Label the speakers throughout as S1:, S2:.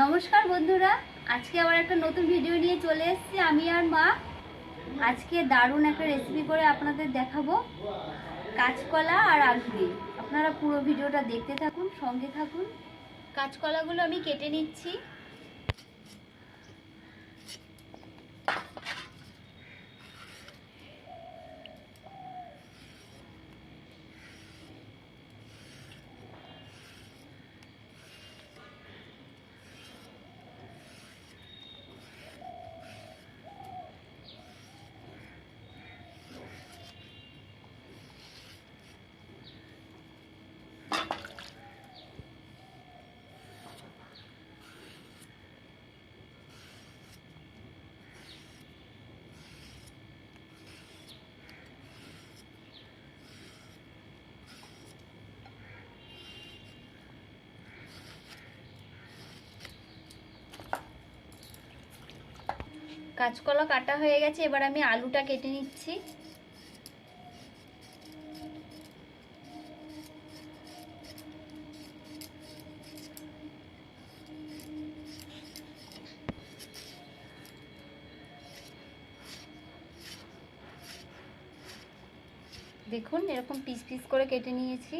S1: নমস্কার বন্ধুরা, আজকে আবার একটা নতুন ভিডিও নিয়ে চলে এসেছি। আমি আর মা আজকে দারুণ একটা রেসিপি করে আপনাদের দেখাবো, কাঁচকলা আর আলু আপনারা পুরো ভিডিওটা দেখতে থাকুন, সঙ্গে থাকুন। কাঁচকলাগুলো আমি কেটে নিচ্ছি। কাঁচকলা কাটা হয়ে গেছে, এবার আমি আলুটা কেটে নিচ্ছি। দেখুন, এরকম পিস পিস করে কেটে নিয়েছি।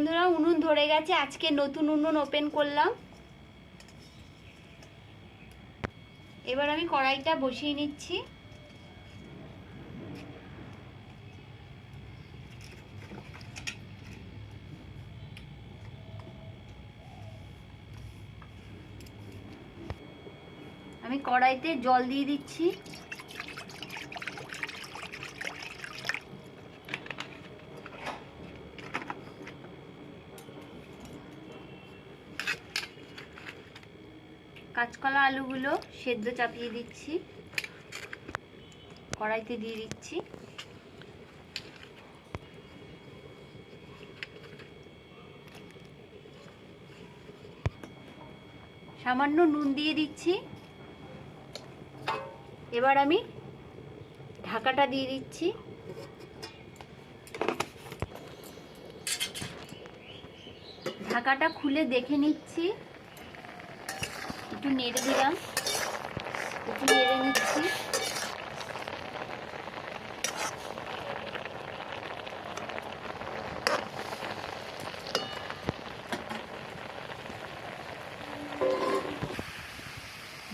S1: বন্ধুরা, উনুন ধরে গেছে। আজকে নতুন উনুন ওপেন করলাম। এবার আমি কড়াইটা বসিয়ে নিচ্ছি। আমি কড়াইতে জল দিয়ে দিচ্ছি। কাঁচকলা আলুগুলো সেদ্ধ চাপিয়ে দিচ্ছি। কড়াইতে দিয়ে দিচ্ছি। সামান্য নুন দিয়ে দিচ্ছি। এবার আমি ঢাকাটা দিয়ে দিচ্ছি। ঢাকাটা খুলে দেখে নিচ্ছি। একটু নেড়ে দিলাম। একটু নেড়ে নিচ্ছি।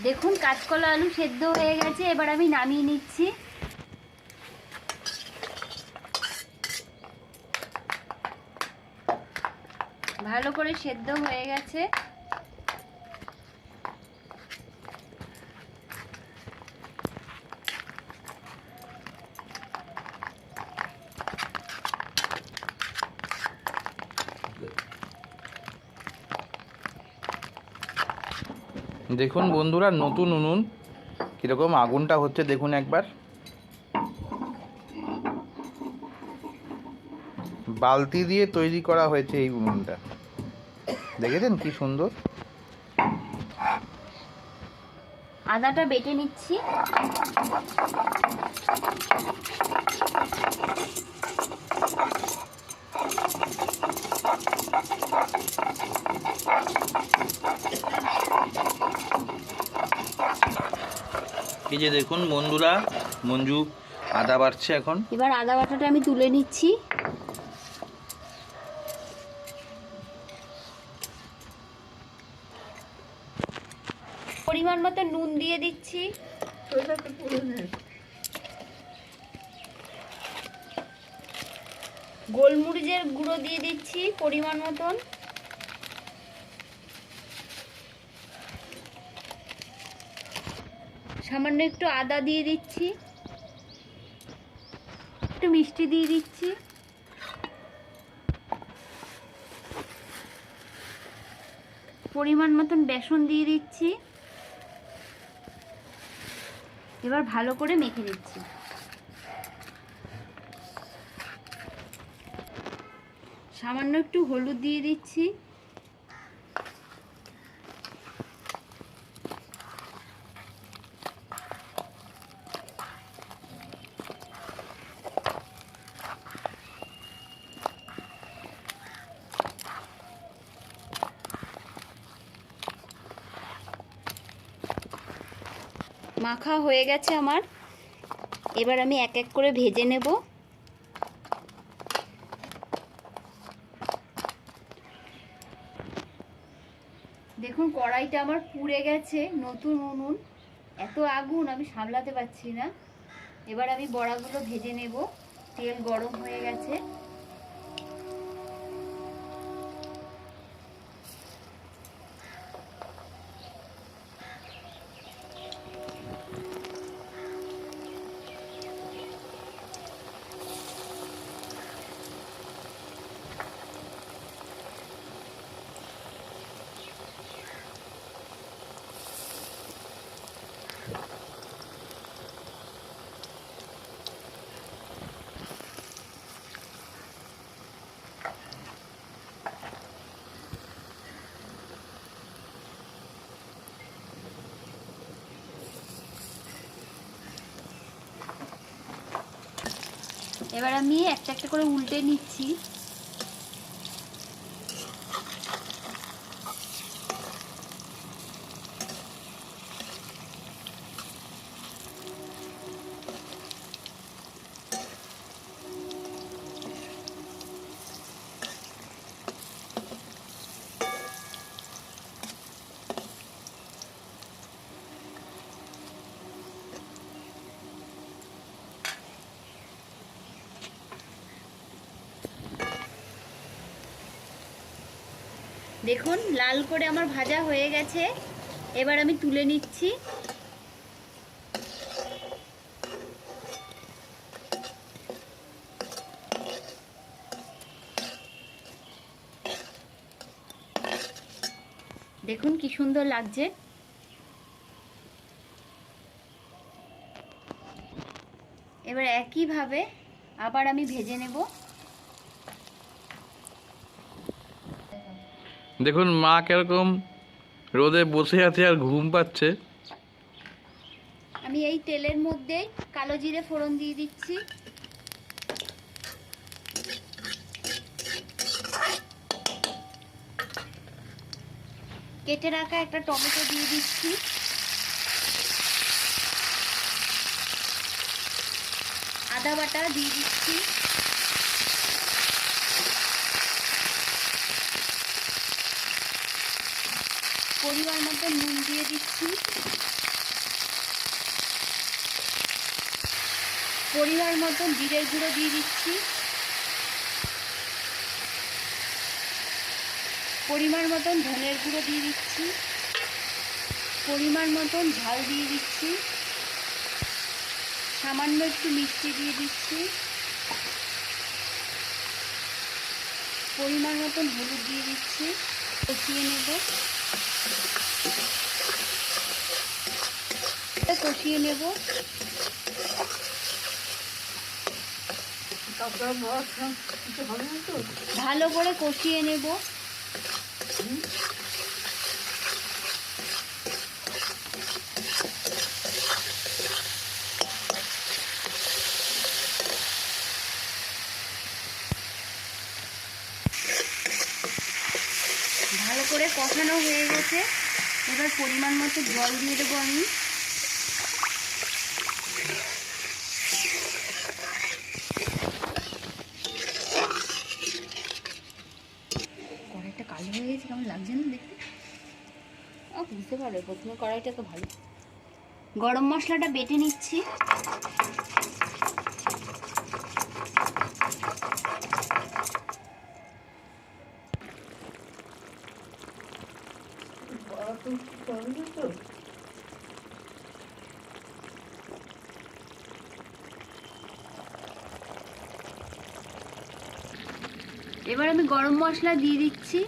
S1: দেখুন, কাঁচকলা আলু সেদ্ধ হয়ে গেছে, এবার আমি নামিয়ে নিচ্ছি। ভালো করে সেদ্ধ হয়ে গেছে।
S2: দেখুন বন্ধুরা, নতুন উনুন। কীরকম আগুনটা হচ্ছে দেখুন একবার। বালতি দিয়ে তৈরি করা হয়েছে এই উনুনটা। দেখেছেন কি সুন্দর?
S1: আদাটা বেটে নিচ্ছি।
S2: এই যে দেখুন বন্ধুরা মঞ্জু আদা বাড়ছে এখন।
S1: এবার আদা বাটাটা আমি তুলে নিচ্ছি। পরিমাণ মতো নুন দিয়ে দিচ্ছি। গোলমরিচের গুঁড়ো দিয়ে দিচ্ছি পরিমাণ মতন। সামান্য একটু আদা দিয়ে দিচ্ছি। একটু মিষ্টি দিয়ে দিচ্ছি। পরিমাণ মতন বেসন দিয়ে দিচ্ছি। এবার ভালো করে মেখে নিচ্ছি। সামান্য একটু হলুদ দিয়ে দিচ্ছি। মাখা হয়ে গেছে আমার। এবার আমি এক এক করে ভেজে নেব। দেখুন, কড়াইটা আমার পুড়ে গেছে, নতুন উনুন। এত আগুন, আমি সামলাতে পারছি না। এবার আমি বড়াগুলো ভেজে নেব। তেল গরম হয়ে গেছে। এবার আমি একটা একটা করে উল্টে নিচ্ছি। দেখুন, লাল করে আমার ভাজা হয়ে গেছে। এবার আমি তুলে নিচ্ছি। দেখুন কি সুন্দর লাগছে। এবার একইভাবে আবার আমি ভেজে নেব।
S2: দেখুন, মা কীরকম রোদে বসে আছে আর ঘুম পাচ্ছে।
S1: আমি এই তেলের মধ্যেই কালো জিরে ফোড়ন দিয়ে দিচ্ছি। কেটে রাখা একটা টমেটো দিয়ে দিচ্ছি। আদা বাটা দিয়ে দিচ্ছি পরিমাণ মতো নুন দিয়ে দিচ্ছি। পরিমাণ মতন জিরের গুঁড়ো দিয়ে দিচ্ছি। পরিমাণ মতন ধনের গুঁড়ো দিয়ে দিচ্ছি। পরিমাণ মতন ঝাল দিয়ে দিচ্ছি। সামান্য একটু মিষ্টি দিয়ে দিচ্ছি। পরিমাণ মতন হলুদ দিয়ে দিচ্ছি। কষিয়ে নেব। কষিয়ে নেব। ভালো করে কষিয়ে নেব। ভালো করে কষানো হয়ে গেছে। এবার পরিমাণ মতো জল দিয়ে দেবো আমি কড়াইটা কালো হয়ে গেছে কেমন লাগছে না দেখতে ও বুঝতে পারবে? প্রথমে কড়াইটা তো ভালো। গরম মশলাটা বেটে নিচ্ছি। এবার আমি গরম মশলা দিয়ে দিচ্ছি।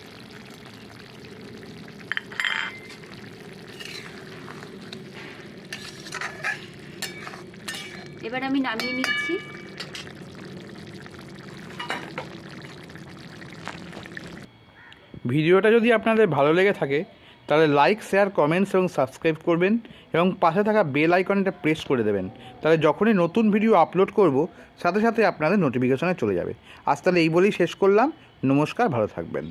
S1: এবার আমি নামিয়ে নিচ্ছি।
S2: ভিডিওটা যদি আপনাদের ভালো লেগে থাকে, তাহলে লাইক শেয়ার কমেন্টস এবং সাবস্ক্রাইব করবেন এবং পাশে থাকা বেল আইকনটা প্রেস করে দেবেন। তাহলে যখনই নতুন ভিডিও আপলোড করব, সাথে সাথে আপনাদের নোটিফিকেশনে চলে যাবে। আজ তাহলে এই বলেই শেষ করলাম। নমস্কার, ভালো থাকবেন।